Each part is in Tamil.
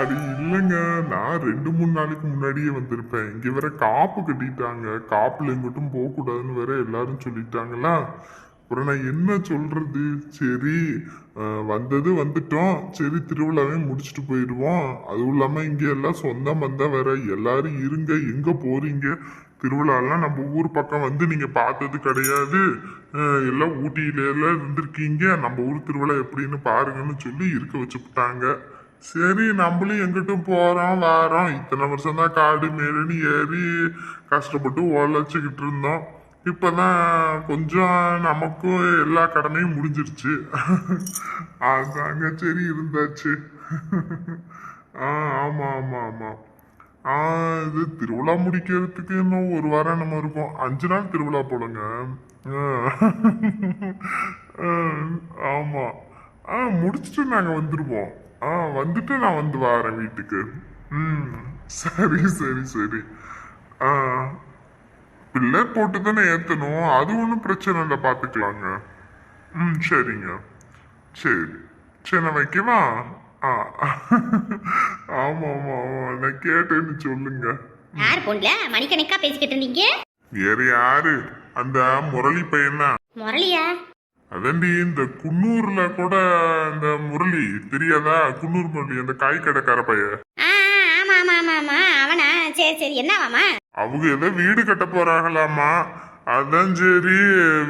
அது இல்லைங்க. நான் ரெண்டு மூணு நாளைக்கு முன்னாடியே வந்திருப்பேன். இங்கே வேற காப்பு கட்டிட்டாங்க. காப்புல எங்கிட்டும் போகக்கூடாதுன்னு வேற எல்லாரும் சொல்லிட்டாங்களா? அப்புறம் நான் என்ன சொல்றது? சரி வந்தது வந்துட்டோம். சரி திருவிழாவே முடிச்சுட்டு போயிடுவோம். அதுவும் இல்லாமல் இங்கே எல்லாம் சொந்தம் வந்தால் வேற எல்லாரும் இருங்க. எங்க போறீங்க? திருவிழாலாம் நம்ம ஊர் பக்கம் வந்து நீங்கள் பார்த்தது கிடையாது. எல்லாம் ஊட்டியிலெல்லாம் இருந்திருக்கீங்க. நம்ம ஊர் திருவிழா எப்படின்னு பாருங்கன்னு சொல்லி இருக்க வச்சுட்டாங்க சரி நம்மளும் எங்கிட்டும் போகிறோம் வாரோம். இத்தனை வருஷம் தான் காடு மேலுன்னு ஏறி கஷ்டப்பட்டு உழைச்சிக்கிட்டு இருந்தோம். இப்போ தான் கொஞ்சம் நமக்கும் எல்லா கடமையும் முடிஞ்சிருச்சு. அதாங்க சரி இருந்தாச்சு. ஆ ஆமாம் ஆமாம் ஆமாம் இது திருவிழா முடிக்கிறதுக்கு இன்னும் ஒரு வாரம் நம்ம இருக்கும். அஞ்சு நாள் திருவிழா போடுங்க ஆமாம் ஆ முடிச்சுட்டு நாங்கள் வந்துடுவோம் ஆ வந்துட்டு நான் வந்து வரேன் வீட்டுக்கு. ம் சரி சரி சரி. ஆ பிள்ளை போட்டு தானே ஏற்றணும் அது ஒன்றும் பிரச்சனை இல்லை பார்த்துக்கலாங்க ம் சரிங்க. சரி. சரி நான் வைக்கவா? ஆ. ஆமாம் ஆமாம் ஆமாம் நான் கேட்டேன்னு சொல்லுங்க. யார் போன்ல மணிக்கணக்கா பேசிக்கிட்டு இருந்தீங்க? வேற யாரு? அந்த முரளி பையனா முரளியா? அதண்டி இந்த குன்னூர்ல கூட இந்த முரளி தெரியாதா? குன்னூர் முரளி அந்த காய் கடைக்கார பையன் ஆமா ஆமா ஆமா ஆமா. அவனா? சரி சரி. என்னவாமா? அவங்க ஏதோ வீடு கட்ட போறாங்களாமா? அதான் சரி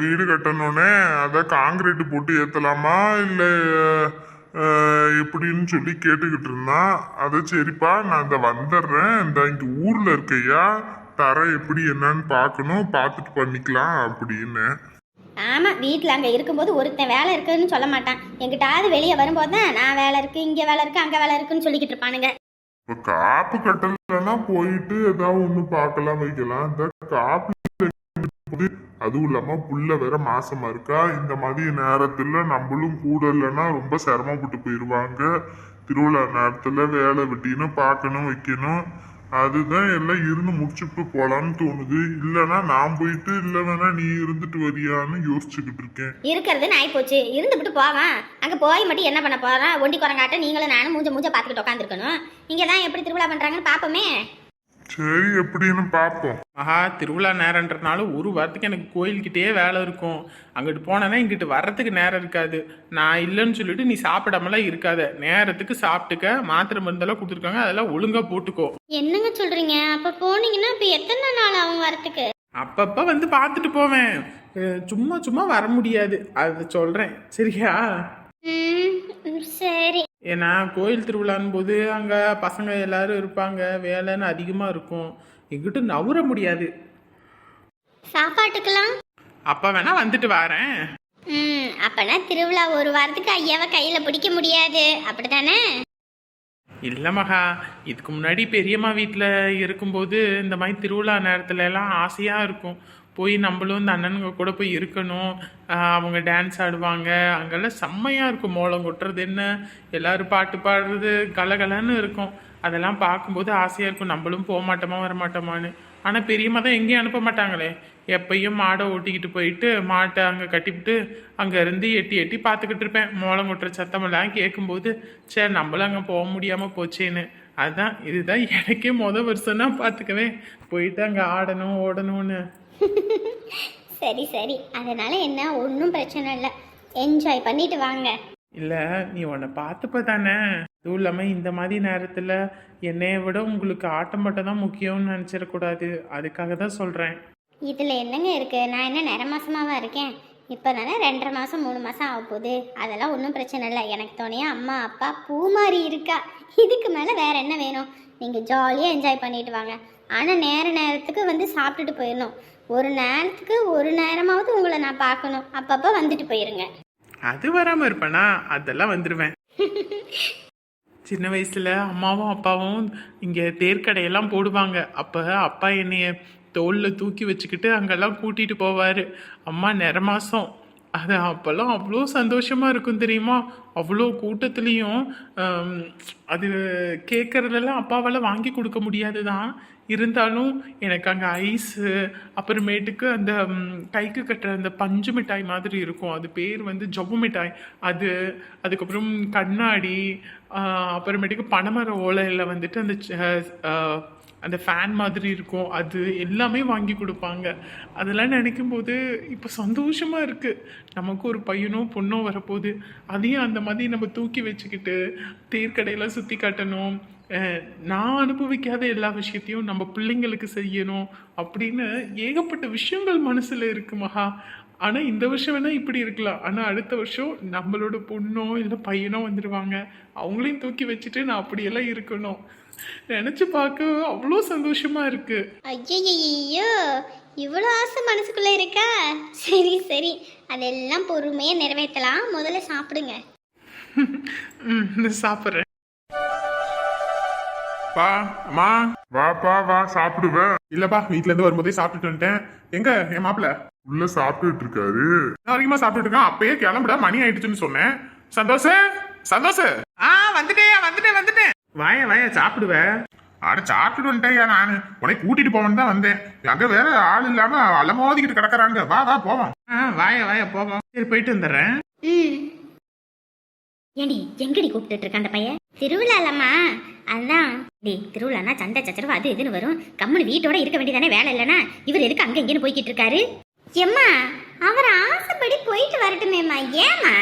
வீடு கட்டணுன்னே அதான் காங்கிரீட் போட்டு ஏத்தலாமா? இல்ல எப்படின்னு சொல்லி கேட்டுக்கிட்டு இருந்தான் அதை சரிப்பா நான் இந்த வந்துடுறேன். இந்த இங்க ஊர்ல இருக்கையா? தர எப்படி என்னன்னு பார்க்கணும். பார்த்துட்டு பண்ணிக்கலாம் அப்படின்னு. ஆமா வீட்ல அங்க இருக்கும்போது ஒருத்தன் வேலை இருக்குன்னு சொல்ல மாட்டான். எங்கிட்டாவது வெளியே வரும்போது தான் நான் வேலை இருக்கு இங்க வேலை இருக்கு அங்க வேலை இருக்குன்னு சொல்லிக்கிட்டு இருப்பானுங்க. இப்போ காப்பு கட்டலன்னா போயிட்டு ஏதாவது ஒண்ணு பார்க்கலாம் வைக்கலாம். இந்த காப்பு அதுவும் இல்லாம புள்ள வேற மாசமா இருக்கா? இந்த மாதிரி நேரத்துல நம்மளும் கூட இல்லைன்னா ரொம்ப சிரமப்பட்டு போயிடுவாங்க திருவிழா நேரத்துல வேலை வெட்டின்னு பார்க்கணும் வைக்கணும். அதுதான் எல்லாம் இருந்து முடிச்சுட்டு போலான்னு தோணுது. இல்லைன்னா நான் போயிட்டு இல்லை வேணா நீ இருந்துட்டு வரியான்னு யோசிச்சுக்கிட்டு இருக்கேன். இருக்கிறது நாய் போச்சு இருந்துபிட்டு போவேன். அங்க போய் மட்டும் என்ன பண்ண போறேன்? ஒண்டி குரங்காட்ட நீங்களும் நானும் மூஞ்ச மூஞ்ச பாத்துக்கிட்டு உட்காந்துருக்கணும் இங்க தான் எப்படி திருவிழா பண்றாங்கன்னு பாப்போமே சரி எப்படின்னு பார்ப்போம். ஆஹா திருவிழா நேரன்றனால ஒரு வாரத்துக்கு எனக்கு கோயில்கிட்டயே வேலை இருக்கும். அங்கிட்டு போனேன்னா இங்கிட்டு வர்றதுக்கு நேரம் இருக்காது. நான் இல்லைன்னு சொல்லிட்டு நீ சாப்பிடாமலாம் இருக்காத. நேரத்துக்கு சாப்பிட்டுக்க மாத்திரை மருந்தெல்லாம் கொடுத்துருக்காங்க அதெல்லாம் ஒழுங்கா போட்டுக்கோ. என்னங்க சொல்றீங்க? அப்ப போனீங்கன்னா இப்ப எத்தனை நாள் ஆகும் வரத்துக்கு? அப்பப்ப வந்து பார்த்துட்டு போவேன். சும்மா சும்மா வர முடியாது. அதை சொல்றேன். சரியா? சரி. ஏன்னா கோயில் திருவிழான் போது அங்க பசங்க எல்லாரும் இருப்பாங்க. வேலைன்னு அதிகமா இருக்கும். எங்கிட்ட நவுற முடியாது. சாப்பாட்டுக்கெல்லாம்? அப்ப வேணா வந்துட்டு வரேன். ம் அப்பனா திருவிழா ஒரு வாரத்துக்கு ஐயாவை கையில பிடிக்க முடியாது. அப்படிதானே இல்லை மகா இதுக்கு முன்னாடி பெரியம்மா வீட்டில் இருக்கும்போது இந்த மாதிரி திருவிழா நேரத்துல எல்லாம் ஆசையாக இருக்கும். போய் நம்மளும் இந்த அண்ணனுங்க கூட போய் இருக்கணும். அவங்க டான்ஸ் ஆடுவாங்க. அங்கெல்லாம் செம்மையாக இருக்கும். மோளம் கொட்டுறது என்ன? எல்லாரும் பாட்டு பாடுறது கலகலன்னு இருக்கும். அதெல்லாம் பார்க்கும்போது ஆசையாக இருக்கும். நம்மளும் போக மாட்டோமா வர மாட்டோமான்னு. ஆனால் பெரியம்மா தான் எங்கேயும் அனுப்ப மாட்டாங்களே. எப்பயும் மாடை ஓட்டிக்கிட்டு போயிட்டு மாட்டை அங்கே கட்டிவிட்டு அங்கே இருந்து எட்டி எட்டி பார்த்துக்கிட்டு இருப்பேன். மோளம் கொட்டுற சத்தமெல்லாம் கேட்கும்போது சரி நம்மளும் அங்கே போக முடியாமல் போச்சேன்னு. அதுதான் இதுதான் எனக்கே மொதல் வருஷம்னா பார்த்துக்கவே. போயிட்டு அங்கே ஆடணும் ஓடணும்னு. சரி சரி. அதனால என்ன? ஒன்றும் பிரச்சனை இல்லை. என்ஜாய் பண்ணிட்டு வாங்க. இல்லை நீ உன்னை பார்த்துப்ப தானே? அதுவும் இல்லாமல் இந்த மாதிரி நேரத்தில் என்னைய விட உங்களுக்கு ஆட்டம் மட்டும் தான் முக்கியம்னு நினச்சிடக்கூடாது. அதுக்காக தான் சொல்கிறேன் இதில் என்னங்க இருக்கு? நான் என்ன நிற மாசமாவா இருக்கேன்? இப்போ தானே ரெண்டரை மாதம் மூணு மாதம் ஆக போகுது. அதெல்லாம் ஒன்றும் பிரச்சனை இல்லை. எனக்கு தோணையா அம்மா அப்பா பூமாரி இருக்கா? இதுக்கு மேலே வேற என்ன வேணும்? நீங்கள் ஜாலியாக என்ஜாய் பண்ணிட்டு வாங்க. ஆனால் நேர நேரத்துக்கு வந்து சாப்பிட்டுட்டு போயிடணும். ஒரு நேரத்துக்கு ஒரு நேரமாவது உங்களை நான் பார்க்கணும். அப்பப்போ வந்துட்டு போயிருங்க. அது வராமல் இருப்பேனா? அதெல்லாம் வந்துடுவேன் சின்ன வயசுல அம்மாவும் அப்பாவும் இங்கே தேர்க்கடையெல்லாம் போடுவாங்க. அப்போ அப்பா என்னைய தோளில் தூக்கி வச்சுக்கிட்டு அங்கெல்லாம் கூட்டிகிட்டு போவார். அம்மா நிற மாதம் அது அப்போல்லாம் அவ்வளோ சந்தோஷமாக இருக்கும் தெரியுமா? அவ்வளோ கூட்டத்துலேயும் அது கேட்குறதெல்லாம் அப்பாவால் வாங்கி கொடுக்க முடியாது தான் இருந்தாலும் எனக்கு அங்கே ஐஸு அப்புறமேட்டுக்கு அந்த கைக்கு கட்டுற அந்த பஞ்சு மிட்டாய் மாதிரி இருக்கும். அது பேர் வந்து ஜவ்வு மிட்டாய். அது அதுக்கப்புறம் கண்ணாடி அப்புறமேட்டுக்கு பனைமர ஓலையில் வந்துட்டு அந்த ச- அந்த ஃபேன் மாதிரி இருக்கும் அது எல்லாமே வாங்கி கொடுப்பாங்க. அதெல்லாம் நினைக்கும் போது இப்போ சந்தோஷமாக இருக்குது நமக்கு ஒரு பையனோ பொண்ணோ வரப்போகுது. அதையும் அந்த மாதிரி நம்ம தூக்கி வச்சுக்கிட்டு தேர்க்கடையில் சுற்றி காட்டணும். நான் அனுபவிக்காத எல்லா விஷயத்தையும் நம்ம பிள்ளைங்களுக்கு செய்யணும் அப்படின்னு ஏகப்பட்ட விஷயங்கள் மனசில் இருக்கு மகா. ஆனால் இந்த வருஷம் வேணால் இப்படி இருக்கலாம். ஆனால் அடுத்த வருஷம் நம்மளோட பொண்ணோ இல்லை பையனோ வந்துடுவாங்க அவங்களையும் தூக்கி வச்சுட்டு நான் அப்படியெல்லாம் இருக்கணும். நினச்சி பார்க்க அவ்வளோ சந்தோஷமா இருக்கு. ஐயோ இவ்வளோ ஆசை மனசுக்குள்ள இருக்கா? சரி சரி. அதெல்லாம் பொறுமையாக நிறைவேற்றலாம். முதல்ல சாப்பிடுங்க. ம் சாப்பிட்றேன். பா அம்மா. வாப்பா வா சாப்பிடுவேன். இல்லப்பா வீட்ல இருந்து வரும்போதே சாப்பிட்டுட்டு வந்துட்டேன். எங்க என் மாப்பிள்ள? உள்ள சாப்பிட்டுட்டு இருக்காரு. வரைக்குமா சாப்பிட்டுட்டு இருக்கான். அப்பயே கிளம்புட மணி ஆயிடுச்சுன்னு சொன்னேன். சந்தோஷ் சந்தோஷ். ஆ வந்துட்டேன் வந்துட்டேன் வந்துட்டேன். வாய வாய சாப்பிடுவேன் அட சாப்பிட்டுட்டு வந்துட்டேன் நான். உன்னை கூட்டிட்டு போவேன்னு தான் வந்தேன். அங்க வேற ஆள் இல்லாம அலமோதிக்கிட்டு கிடக்குறாங்க. வா வா போவோம். ஆ வாய வாய போவோம். சரி போயிட்டு வந்துடுறேன். ம் ஏண்டி எங்கடி கூப்பிட்டுட்டு இருக்க அந்த பையன்? திருவிழாலம்மா அதான். டி திருவிழானா சண்டை சச்சரவு அது இதுன்னு வரும். கம்முனு வீட்டோட இருக்க வேண்டியதானே வேலை இல்லைனா இவர் எதுக்கு அங்க இங்கேன்னு போய்கிட்டு இருக்காரு? எம்மா அவர் ஆசைப்படி போயிட்டு வரட்டுமேம்மா. ஏம்மா?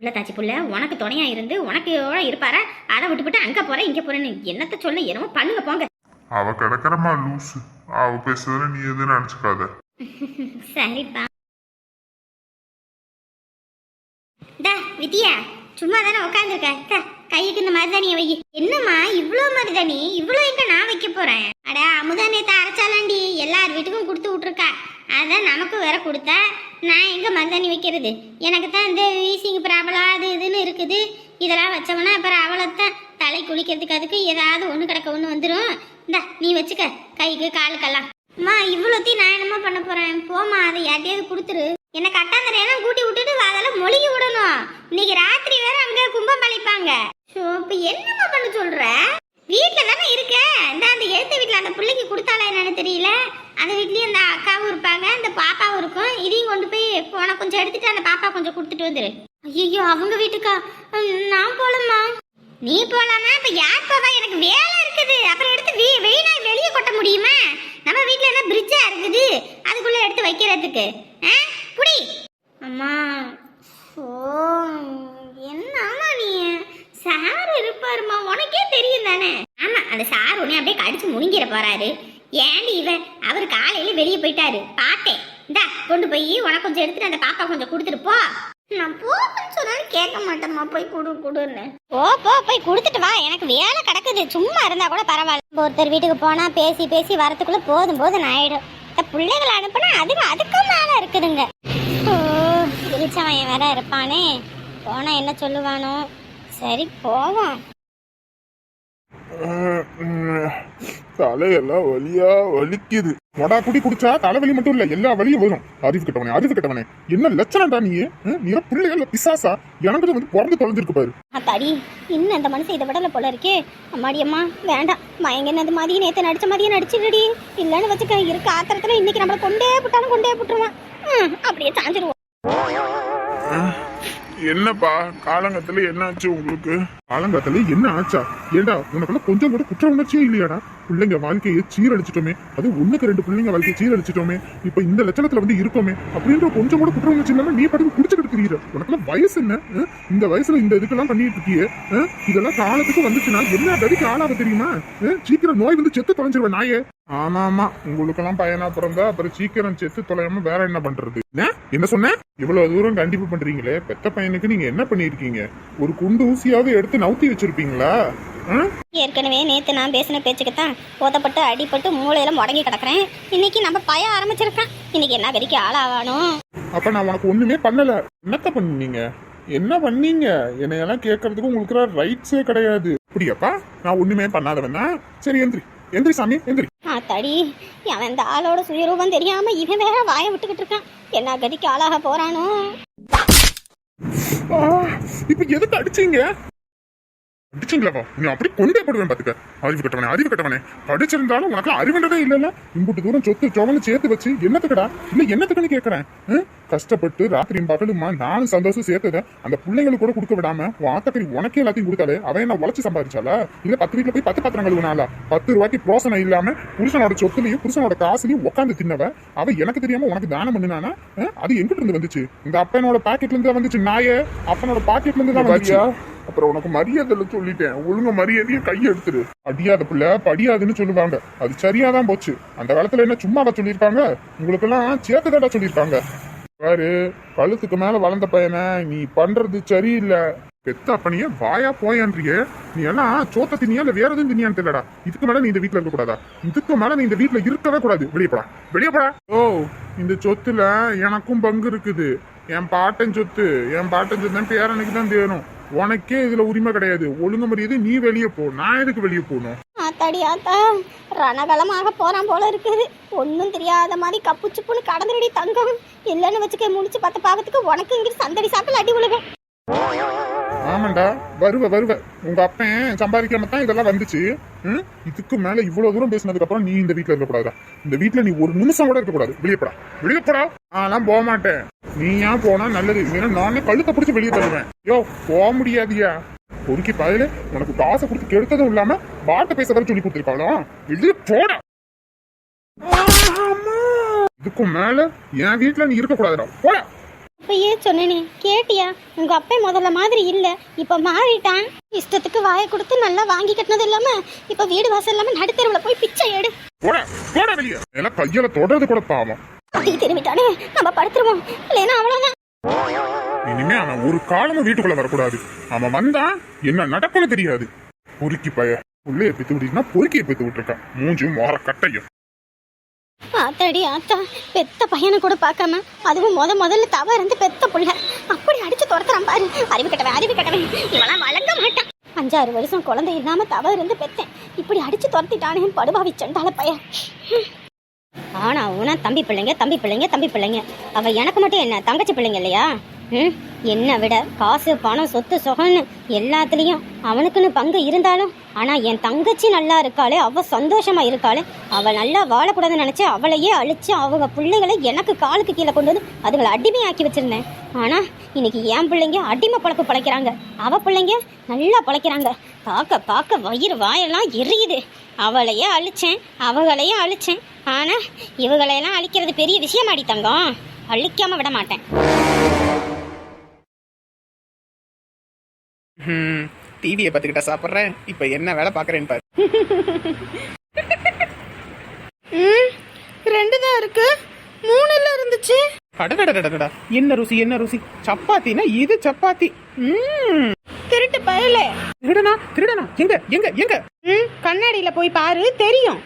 உள்ள தாச்சி புள்ள உனக்கு துணையா இருந்து உனக்கு இருப்பாரா அதை விட்டுவிட்டு அங்க போறேன் இங்க போறேன்னு என்னத்த சொல்ல என்னமோ பண்ணுங்க போங்க. அவ கிடக்குறமா லூசு. அவ பேசுறதுல நீ எதுவும் நினைச்சுக்காத. சரிப்பா. டா வித்யா சும்மா தானே உட்காந்துருக்க கையுக்கு இந்த மருதாணியை வை. என்னம்மா இவ்வளோ மருதாணி? இவ்வளோ எங்க நான் வைக்க போறேன்? அட அமுதா நேத்து அரைச்சாலாண்டி எல்லார் வீட்டுக்கும் கொடுத்து விட்ருக்கா அதான் நமக்கு வேற கொடுத்தா. நான் எங்கே மருதாணி வைக்கிறது? எனக்கு தான் இந்த வீசிங் ப்ராப்ளம் அது இதுன்னு இருக்குது. இதெல்லாம் வச்சோம்னா அப்புறம் அவளைத்தான் தலை குளிக்கிறதுக்கு அதுக்கு ஏதாவது ஒன்று கிடக்க ஒன்று வந்துடும் இந்தா நீ வச்சுக்க. கைக்கு காலுக்கெல்லாம். அம்மா இவ்வளோத்தையும் நான் என்னம்மா பண்ண போகிறேன் போம்மா அதை யார்ட்டையாவது கொடுத்துரு. என்னை கட்டாந்தரையெல்லாம் கூட்டி விட்டுட்டு வா, அதெல்லாம் மொழிகி விடணும். இன்னைக்கு ராத்திரி வேற அங்கே கும்பம் பழிப்பாங்க. ஸோ இப்போ என்னம்மா பண்ண சொல்கிற வீட்டில் தானே இருக்கேன் இந்த அந்த எழுத்த வீட்டில் அந்த பிள்ளைக்கு கொடுத்தாலே என்னன்னு தெரியல. அந்த வீட்லேயும் அந்த அக்காவும் இருப்பாங்க அந்த பாப்பாவும் இருக்கும். இதையும் கொண்டு போய் போன கொஞ்சம் எடுத்துட்டு அந்த பாப்பா கொஞ்சம் கொடுத்துட்டு வந்துரு. ஐயோ அவங்க வீட்டுக்கா? நான் போலம்மா. நீ போலாமா இப்போ யார் போவா? எனக்கு வேலை இருக்குது. அப்புறம் எடுத்து வீ வெளியே வெளியே கொட்ட முடியுமா? நம்ம வீட்டில் என்ன பிரிட்ஜாக இருக்குது? அதுக்குள்ளே எடுத்து வைக்கிறதுக்கு. ஆ புடி அம்மா ஓ என்னம்மா நீ சார் இருப்பாருமா உனக்கே தெரியும் தானே ஆமா அந்த சார் உன்னை அப்படியே கடிச்சு போறாரு ஏண்டி இவன் அவர் காலையில வெளியே போயிட்டாரு. பார்த்தேன். இந்தா கொண்டு போய் உனக்கு கொஞ்சம் எடுத்துட்டு அந்த பாப்பா கொஞ்சம் கொடுத்துட்டு போ. நான் போன்னு சொன்னாலும் கேட்க மாட்டேம்மா. போய் கொடு கொடுன்னு. போ போ போய் கொடுத்துட்டு வா. எனக்கு வேலை கிடக்குது. சும்மா இருந்தா கூட பரவாயில்ல. ஒருத்தர் வீட்டுக்கு போனா பேசி பேசி வரத்துக்குள்ள போதும் போதும் ஆயிடும். இந்த பிள்ளைகளை அனுப்புனா அதுக்கு அதுக்கும் மேல இருக்குதுங்க. ஓ இழிச்சவன் வேற இருப்பானே. போனா என்ன சொல்லுவானோ? சரி போவோம். தலையெல்லாம் வலியா வலிக்குது. வடா குடி குடிச்சா தலைவலி மட்டும் இல்ல எல்லா வலியும் வரும். அறிவு கிட்டவனே அறிவு கிட்டவனே. என்ன லட்சணம்டா நீ ஆ? நீ எல்லாம் பிள்ளைகள் பிசாசா? எனக்கு வந்து பிறந்து தொலைஞ்சிருக்கு பாரு. அத்தாடி இன்னும் அந்த மனுஷன் இதை விடல போல இருக்கே. அம்மாடி அம்மா வேண்டாம். மயங்கினது மாதிரி நேற்று நடிச்ச மாதிரியே நடிச்சிருடி. இல்லைன்னு வச்சுக்க இருக்க ஆத்திரத்துல இன்னைக்கு நம்மளை கொண்டே புட்டாலும் கொண்டே புட்டுருவான். அப்படியே சாஞ்சிருவோம். என்னப்பா? காலங்கத்துல என்ன ஆச்சு உங்களுக்கு? காலங்கத்துல என்ன ஆச்சா? ஏண்டா உனக்குள்ள கொஞ்சம் கூட குற்ற உணர்ச்சியே இல்லையாடா? பிள்ளைங்க வாழ்க்கையை சீரழிச்சிட்டோமே. அது ஒண்ணுக்கு ரெண்டு பிள்ளைங்க வாழ்க்கையை சீரழிச்சிட்டோமே. இப்ப இந்த லட்சணத்துல வந்து இருக்கோமே. அப்படின்ற கொஞ்சம் கூட குற்ற உணர்ச்சி இல்லாம நீ படுத்து குடிச்சுக்கிட்டு இருக்கிறீர உனக்குள்ள வயசு என்ன? இந்த வயசுல இந்த இதுக்கெல்லாம் பண்ணிட்டு இருக்கியே. இதெல்லாம் காலத்துக்கு வந்துச்சுன்னா என்ன தடிக்கு ஆளாக தெரியுமா? சீக்கிரம் நோய் வந்து செத்து தொலைஞ்சிருவேன் நாயே. ஆமா ஆமா. உங்களுக்கெல்லாம் பையனா பிறந்தா அப்புறம் சீக்கிரம் செத்து தொலையாம வேற என்ன பண்றது? என்ன? சொன்ன? இவ்வளவு தூரம் கண்டிப்பு பண்றீங்களே. பெத்த பையனுக்கு நீங்க என்ன பண்ணிருக்கீங்க ஒரு குண்டு ஊசியாவது எடுத்து நவுத்தி வச்சிருப்பீங்களா? ஏற்கனவே நேத்து நான் பேசின பேச்சுக்கு தான் போதப்பட்டு அடிபட்டு மூளையில முடங்கி கிடக்குறேன். இன்னைக்கு நம்ம பய ஆரம்பிச்சிருக்கேன் இன்னைக்கு என்ன கதிக்கு ஆளாகணும் அப்ப நான் உனக்கு ஒண்ணுமே பண்ணல. என்னத்த பண்ணீங்க? என்ன பண்ணீங்க? என்னையெல்லாம் கேட்கறதுக்கு உங்களுக்கு ரைட்ஸே கிடையாது. அப்படியாப்பா? நான் ஒண்ணுமே பண்ணாதவன் சரி எந்திரி. எந்திரி சாமி. எந்திரி. ஆத்தாடி அவன் இந்த ஆளோட சுயரூபம் தெரியாம இவன் வேற வாயை விட்டுக்கிட்டு இருக்கான். என்ன கதிக்கு ஆளாக போறானோ? இப்ப எதுக்கு அடிச்சீங்க? அடிச்சீங்களாவா நீ அப்படி கொண்டே போடுவேன் பாத்துக்க அறிவு கட்டவனே அறிவு கட்டவனே. படிச்சிருந்தாலும் உனக்கு அறிவுன்றதே இல்லைல்ல? இம்புட்டு தூரம் சொத்து சோவனு சேர்த்து வச்சு என்னத்துக்குடா? இல்ல என்னத்துக்குன்னு கேக்குறேன் ஆ? கஷ்டப்பட்டு ராத்திரியும் பகலுமா நானும் சந்தோஷம் சேர்த்தத அந்த பிள்ளைங்களுக்கு கூட கொடுக்க விடாம வாத்தக்கறி உனக்கே எல்லாத்தையும் கொடுத்தாலே அவன் என்ன உழைச்சு சம்பாதிச்சாலா இல்ல பத்து வீட்டுல போய் பத்து பாத்திரம் கழுவுனாளா? பத்து ரூபாய்க்கு பிரோசனம் இல்லாம புருஷனோட சொத்துலயும் புருஷனோட காசுலயும் உட்காந்து தின்னவ அவ எனக்கு தெரியாம உனக்கு தானம் பண்ணினானா? அது எங்கிட்ட இருந்து வந்துச்சு? இந்த அப்பனோட பாக்கெட்ல இருந்து தான் வந்துச்சு நாயே. அப்பனோட பாக்கெட்ல இருந்து தான் வந்துச்சு. அப்புறம் உனக்கு மரியாதை சொல்லிட்டேன். ஒழுங்க மரியாதையை கையெடுத்துரு அடியாத பிள்ளை படியாதுன்னு சொல்லுவாங்க. அது சரியாதான் போச்சு. அந்த காலத்துல என்ன சும்மாவா சொல்லியிருக்காங்க? உங்களுக்கெல்லாம் சேர்த்துதாடா சொல்லியிருக்காங்க. பாரு கழுத்துக்கு மேல வளர்ந்த பையனை நீ பண்றது சரியில்லை. பெத்த அப்பனிய வாயா போயான்றியே. நீ எல்லாம் சோத்த தினியா இல்ல வேற எதுவும் தினியான்னு தெரியலடா. இதுக்கு மேல நீ இந்த வீட்டுல இருக்க கூடாதா? இதுக்கு மேல நீ இந்த வீட்டுல இருக்கவே கூடாது. வெளியே போடா. வெளியே போடா. ஓ இந்த சொத்துல எனக்கும் பங்கு இருக்குது. என் பாட்டன் சொத்து என் பாட்டன் சொத்து பேரனுக்கு தான் தேரும் உனக்கே இதுல உரிமை கிடையாது. ஒழுங்கு மரியாதை நீ வெளியே போ. நான் எதுக்கு வெளியே போகணும்? ஆத்தாடி ஆத்தா. ரணகலமாக போறான் போல இருக்குது. ஒன்றும் தெரியாத மாதிரி கப்பு புண்ணு கடந்துடி தங்கம். இல்லைன்னு வச்சுக்க முடிச்சு பத்த பாவத்துக்கு உனக்கு இங்கிட்டு சந்தடி சாப்பிட்டு அடி விழுகும் ஆமாண்டா. வருவ வருவ. உங்க அப்பன் சம்பாதிக்காம தான் இதெல்லாம் வந்துச்சு. ம்? இதுக்கு மேல இவ்வளவு தூரம் பேசினதுக்கு அப்புறம் நீ இந்த வீட்டுல இருக்க கூடாதா இந்த வீட்டுல நீ ஒரு நிமிஷம் கூட இருக்க கூடாது வெளியப்படா போடா. வெளியே போக மாட்டேன். நீ ஏன் போனா நல்லது? ஏன்னா நானே கழுத்தை பிடிச்சி வெளியே தருவேன் யோ போக முடியாதியா? பொறுக்கி பதிலு உனக்கு காசை கொடுத்து கெடுத்ததும் இல்லாம பாட்ட பேச சொல்லி கொடுத்துருக்காளோ? வெளியே போடா. இதுக்கும் மேல என் வீட்டுல நீ இருக்க கூடாதுடா போடா அப்பயே சொன்னேனே கேட்டியா? உங்க அப்பா முதல்ல மாதிரி இல்ல. இப்ப மாறிட்டான். இஷ்டத்துக்கு வாயை கொடுத்து நல்லா வாங்கி கட்டினது இல்லாம இப்ப வீடு வாசல் இல்லாம நடுத்தெருவுல போய் பிச்சை எடு. போடா போடா வெளியே. எல்லாம் கையில தொடறது கூட பாவம். அப்படி திரும்பிட்டானே நம்ம படுத்துருவோம். இல்லைன்னா அவ்வளவுதான். இனிமே அவன் ஒரு காலமும் வீட்டுக்குள்ள வரக்கூடாது. அவன் வந்தா என்ன நடக்கும்னு தெரியாது. பொறுக்கி பய. உள்ளே பித்து விட்டீங்கன்னா பொறுக்கியை பித்து விட்டுருக்கான். மூஞ்சும் மோர கட்டையும். ஆத்தாடி ஆத்தா. பெத்த பையனை கூட பார்க்காம அதுவும் முத முதல்ல தவ இருந்து பெத்த புள்ள. அப்படி அடிச்சு துரத்துறான் பாரு. அறிவு கட்டவன் அறிவு கட்டவன். இவெல்லாம் வளர்க்க மாட்டான். அஞ்சாறு வருஷம் குழந்தை இல்லாம தவ இருந்து பெத்தேன். இப்படி அடிச்சு துரத்திட்டானே படுபாவி சண்டால பையன். ஆனா ஊனா தம்பி பிள்ளைங்க தம்பி பிள்ளைங்க தம்பி பிள்ளைங்க. அவ எனக்கு மட்டும் என்ன தங்கச்சி பிள்ளைங்க இல்லையா? ம்? என்னை விட காசு பணம் சொத்து சொகன்னு எல்லாத்துலேயும் அவனுக்குன்னு பங்கு இருந்தாலும் ஆனால் என் தங்கச்சி நல்லா இருக்காளே அவள் சந்தோஷமா இருக்காளே அவள் நல்லா வாழக்கூடாதுன்னு நினச்சி அவளையே அழிச்சு அவங்க பிள்ளைகளை எனக்கு காலுக்கு கீழே கொண்டு வந்து அதுங்களை அடிமையாக்கி வச்சிருந்தேன். ஆனால் இன்னைக்கு என் பிள்ளைங்க அடிமை பழப்பு பழைக்கிறாங்க. அவ பிள்ளைங்க நல்லா பழைக்கிறாங்க. பார்க்க பார்க்க வயிறு வாயெல்லாம் எரியுது. அவளையே அழிச்சேன் அவங்களையே அழிச்சேன். ஆனால் இவங்களையெல்லாம் அழிக்கிறது பெரிய விஷயமாடி தங்கம். அழிக்காமல் விட மாட்டேன். ம் டிவியை பார்த்துக்கிட்டா சாப்பிட்றேன். இப்போ என்ன வேலை பார்க்குறேன்னு பாரு. ரெண்டு தான் இருக்கு. மூணுல இருந்துச்சு. அடடடடடடா என்ன ருசி என்ன ருசி? சப்பாத்தினா இது சப்பாத்தி. ம். திருட்டு பயலே. திருடனா? திருடனா? எங்க எங்க எங்க? ம் கண்ணாடியில போய் பாரு தெரியும்.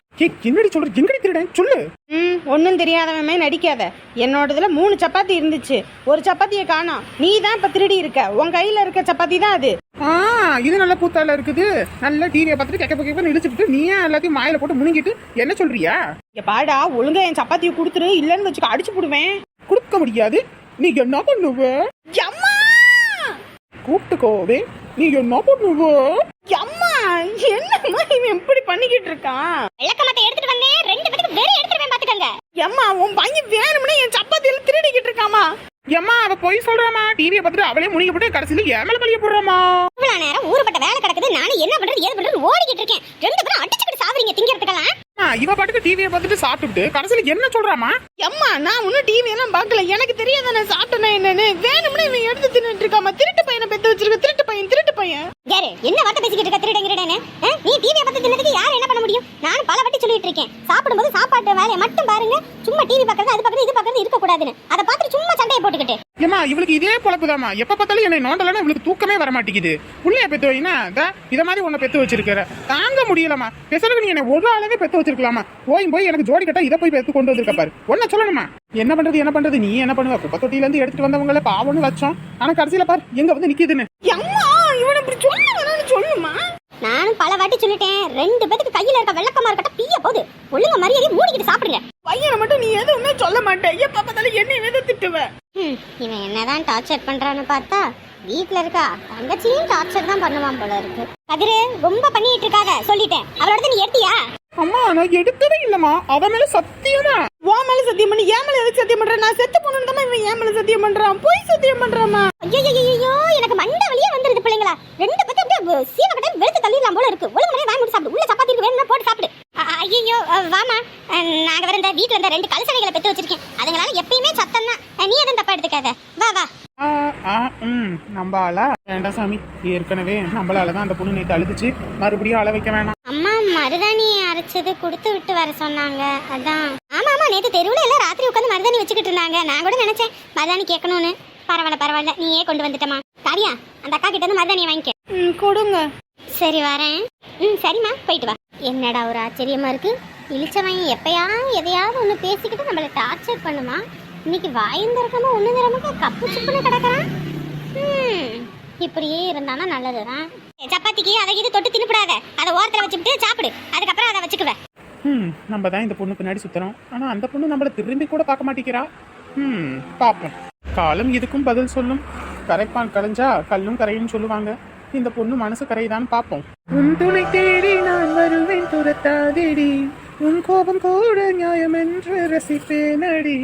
என்னடி சொல்ற? எங்கடி திருடன்? சொல்லு. ம் ஒன்றும் தெரியாதவமே நடிக்காத. என்னோடதுல மூணு சப்பாத்தி இருந்துச்சு. ஒரு சப்பாத்தியை காணோம். நீ தான் இப்போ திருடி இருக்க. உன் கையில் இருக்க சப்பாத்தி தான் அது. ஆ இது நல்ல கூத்தால இருக்குது. நல்ல டிவியை பார்த்துட்டு கேட்க கேட்க இழுச்சுட்டு நீ எல்லாத்தையும் மாயில போட்டு முழுங்கிட்டு என்ன சொல்றியா? இங்க பாடா ஒழுங்கா என் சப்பாத்தியை கொடுத்துரு. இல்லைன்னு வச்சுக்க அடிச்சு போடுவேன். கொடுக்க முடியாது. நீ என்ன பண்ணுவ? அம்மா கூப்பிட்டுக்கோவே நீ என்ன பண்ணுவ? அம்மா என்னம்மா இவன் இப்படி பண்ணிக்கிட்டு இருக்கான்? விளக்கமாத்த எடுத்துட்டு வந்தேன். ரெண்டு பேருக்கு வெறி எடுத்துருவேன் பாத்துக்கங்க. அம்மா உன் பையன் வேணும்னே என் சப்பாத்தியில திருடிக்கிட்டு இருக்காமா ஏம்மா அவ போய் சொல்றாமா டிவியை பார்த்துட்டு அவளே முழுங்கி போட்டு கடைசியில ஏன் மேல பழிய போடுறாமா? இவ்வளவு நேரம் ஊருப்பட்ட வேலை கிடக்குது. நானும் என்ன பண்றது ஏது பண்றது ஓடிக்கிட்டு இருக்கேன். ரெண்டு பேரும் அடிச்சுக்கிட்டு சாவறீங்க திங்கிறதுக்கெல்லாம். ஆ, இவ பாட்டுக்கு டிவியை பார்த்துட்டு சாப்பிட்டுட்டு கடைசியில என்ன சொல்றாமா? அம்மா நான் ஒன்னும் டிவி எல்லாம் பார்க்கல. எனக்கு தெரியாத நான் சாப்பிட்டேனா என்னன்னு. வேணும்னே இவன் எடுத்து தின்னுட்டு இருக்காமா திருட்டு பையனை பெத்து வச்சிருக்க திருட்டு பையன் திருட்டு பையன். யாரு? என்ன வார்த்தை பேசிக்கிட்டு இருக்க திருடங்கிறேன்னு நீ டிவியை பார்த்து தின்னதுக்கு யார் என்ன பண்ண முடியும்? நானும் பல வாட்டி சொல்லிட்டு இருக்கேன். சாப்பிடும்போது சாப்பாட்டு வேலையை மட்டும் பாருங்க. சும்மா டிவி பார்க்கறது அது பார்க்கறது இது பார்க்கறது இருக்க கூடாதுன்னு அதை பார்த்துட்டு சும்மா சண்டையை போட்டுக்கிட்டு. ஏமா இவளுக்கு இதே பொழப்புதாம்மா. எப்ப பார்த்தாலும் என்னை நோண்டலன்னா இவளுக்கு தூக்கமே வர மாட்டேங்குது புள்ளைய பெத்து வைனா இத மாதிரி உன்னை பெத்து வச்சிருக்கிற. தாங்க முடியலமா பெசலுக்கு நீ என்ன ஒரு ஆளவே பெத்து வச்சிருக்கலாமா போய் போய் எனக்கு ஜோடி கட்டா இதை போய் பெத்து கொண்டு வந்திருக்க பாரு. ஒன்ன சொல்லணுமா? என்ன பண்றது என்ன பண்றது? நீ என்ன பண்ணுவ? குப்பை தொட்டில இருந்து எடுத்துட்டு வந்தவங்கள பாவம்னு வச்சோம். ஆனா கடைசியில பாரு எங்க வந்து நிக்குதுன்னு. அம்மா இவன் இப்படி சொல்ல வேணாம்னு சொல்லுமா? நானும் பல வாட்டி சொல்லிட்டேன். ரெண்டு பேத்துக்கு கையில இருக்க வெள்ளக்கமா இருக்கட்டும் பீய போகுது. ஒழுங்க மரியாதை மூடிக்கிட்டு சாப்பிடுங்க. பையனை மட்டும் நீ எதுவுமே சொல்ல மாட்டேன் எப்ப பார்த்தாலும் என்னைய வேத திட்டுவ ஹம், இவன் என்னதான் டார்ச்சர் பண்றான்னு பார்த்தா வீட்ல இருக்கா தங்கச்சியும் டார்ச்சர் தான் பண்ணுவான் போல இருக்கு. கதிரு ரொம்ப பண்ணிட்டு இருக்காத சொல்லிட்டேன். அவளோட நீ எடுத்தியா? அம்மா நான் எடுக்கவே இல்லம்மா. அவ மேல சத்தியமா. உன் மேல சத்தியம் பண்ணி. என் மேல எதுக்கு சத்தியம் பண்ற? நான் செத்து போனது தான் இவன் என் மேல சத்தியம் பண்றான். போய் சத்தியம் பண்றாமா ஐயோ எனக்கு மண்டை வழியே வந்துருது பிள்ளைங்களா. ரெண்டு பத்தி அப்படியே சீன கட்ட வெளுத்து தள்ளிடலாம் போல இருக்கு. ஒழுங்கு மணியே வாங்கி சாப்பிடு. உள்ள சப்பாத்தி இருக்கு வேணும்னா போட்டு சாப்பிடு. ஐயோ வாமா நாங்க வேற இந்த வீட்ல இருந்த ரெண்டு கலசடைகளை பெத்து வச்சிருக்கேன். அதுங்களால எப்பயுமே சத்தம் தான் நீ எதுவும் தப்பா எடுத்துக்காத. வா வா. ஆ ஆ ம் நம்ம ஆளா வேண்டாம் சாமி ஏற்கனவே நம்மளால தான் அந்த பொண்ணு நேற்று அழுதுச்சு. மறுபடியும் அழ வைக்க வேணாம். அம்மா மருதாணி அரைச்சது கொடுத்து விட்டு வர சொன்னாங்க. அதான். ஆமா ஆமா நேத்து தெருவுல எல்லாம் ராத்திரி உட்காந்து மருதாணி வச்சுக்கிட்டு இருந்தாங்க. நான் கூட நினைச்சேன் மருதாணி கேட்கணும்னு. பரவாயில்ல பரவாயில்ல நீயே கொண்டு வந்துட்டமா காவியா அந்த அக்கா கிட்ட இருந்து மருதாணியை வாங்கிக்க. கொடுங்க. சரி வரேன். ம் சரிம்மா போயிட்டு வா. என்னடா ஒரு ஆச்சரியமா இருக்கு. இழிச்சவன் எப்பயா எதையாவது ஒன்று பேசிக்கிட்டு நம்மளை டார்ச்சர் பண்ணுமா? இன்னைக்கு வாயும் திறக்காம ஒன்று திறமாக்க கப்பு சுப்புன்னு கிடக்குறான். இப்படியே இருந்தானா நல்லதுதான். சப்பாத்திக்கு அதை இது தொட்டு தின்னுப்படாத. அதை ஓரத்தில் வச்சுக்கிட்டு சாப்பிடு. அதுக்கப்புறம் அதை வச்சுக்குவேன் ம் நம்ம தான் இந்த பொண்ணு பின்னாடி சுத்துறோம் ஆனா அந்த பொண்ணு நம்மள திரும்பி கூட பார்க்க மாட்டேங்கிறா. ம் பாப்போம் காலம் இதுக்கும் பதில் சொல்லும். கரைப்பான் கரைஞ்சா கல்லும் கரையும் சொல்லுவாங்க. இந்த பொண்ணு மனசு கரையுதான்னு பார்ப்போம். உன் துணை தேடி நான் வருவேன் துரத்தாதேடி. உன் கோபம் கூட நியாயம் என்று ரசிப்பேனடி.